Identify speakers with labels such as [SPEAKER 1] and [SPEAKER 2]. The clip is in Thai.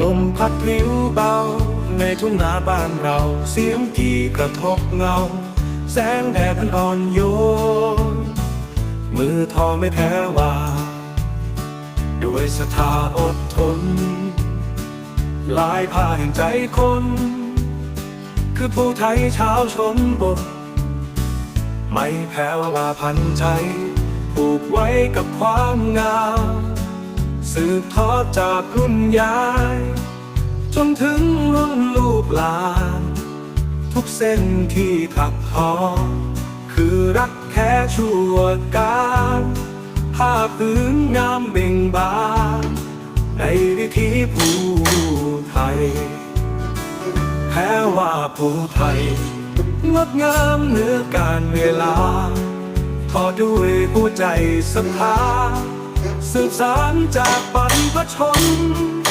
[SPEAKER 1] ลมพัดพลิ้วเบา ในทุ่งนาบ้านเรา เสียงกี่กระทบเงา แสงแดดอ่อนโยน มือทอไม่แพ้ว่าด้วยศรัทธาอดทน ลายผ้าแห่งใจคน คือผู้ไทยชาวชนบท ไม่แพ้ว่าพันใจ ผูกไว้กับความงาม สืบทอดจากรุ่นยาย จนถึงรุ่นลูกหลาน ทุกเส้นที่ถักทอ คือรักแค่ชั่วการผ้าพื้นงามเบ่งบาน ในวิถีผู้ไทยแพ้ว่าผู้ไทยงดงามเหนือการเวลา พอด้วยหัวใจศรัทธา สืบสานจากบรรพชน